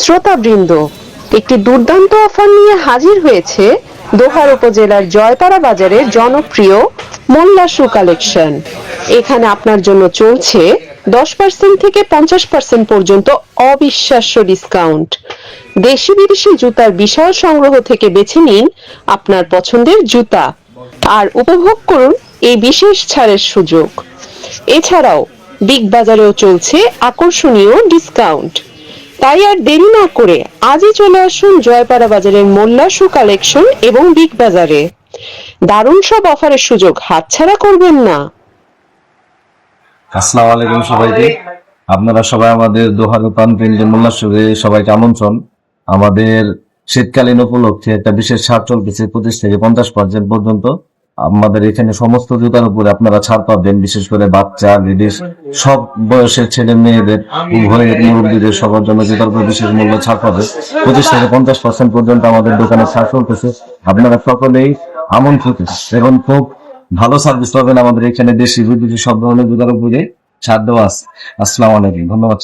শ্রোতাবৃন্দ, একটি দুর্দান্ত অফার নিয়ে হাজির হয়েছে দোহার উপজেলার জয়তারা বাজারের জনপ্রিয় মোল্লা শু কালেকশন। এখানে আপনার জন্য চলছে দশ পার্সেন্ট থেকে পঞ্চাশ পার্সেন্ট পর্যন্ত অবিশ্বাস্য ডিসকাউন্ট দেশি বিদেশি জুতার বিশাল সংগ্রহ থেকে বেছে নিন আপনার পছন্দের জুতা আর উপভোগ করুন এই বিশেষ ছাড়ের সুযোগ। এছাড়াও বিগ বাজারেও চলছে আকর্ষণীয় ডিসকাউন্ট তাই আর দেরি না করে আজই চলে আসুন জয়পাড়া বাজারের মোল্লা শু কালেকশন এবং বিগ বাজারে। দারুণ সব অফারের সুযোগ হাতছাড়া করবেন না। আসসালামু আলাইকুম সবাইকে। আপনারা সবাই আমাদের দোহার প্রান্তিন মোল্লাসুরে সবাইকে আমন্ত্রণ। আমাদের শীতকালীন উপলক্ষে একটা বিশেষ ছাড় চলতেছে পঁচিশ থেকে পঞ্চাশ পার্সেন্ট পর্যন্ত। আমাদের এখানে সমস্ত জুতার উপরে আপনারা ছাড় পাবেন বিশেষ করে বাচ্চা লেডিস সব বয়সের ছেলে মেয়েদের উভয়ের মুরব্বীদের সবার জন্য জুতার উপরে বিশেষ মূল্য ছাড় পাবে পঁচিশ থেকে পঞ্চাশ পার্সেন্ট পর্যন্ত আমাদের দোকানে ছাড় চলতেছে। আপনারা সকলেই আমন্ত্রিত। এবং খুব ভালো সার্ভিস পাবেন আমাদের এখানে দেশি বিদেশি সব ধরনের জুতার উপরে ছাড় দেওয়া আছে। আসসালামু আলাইকুম। ধন্যবাদ।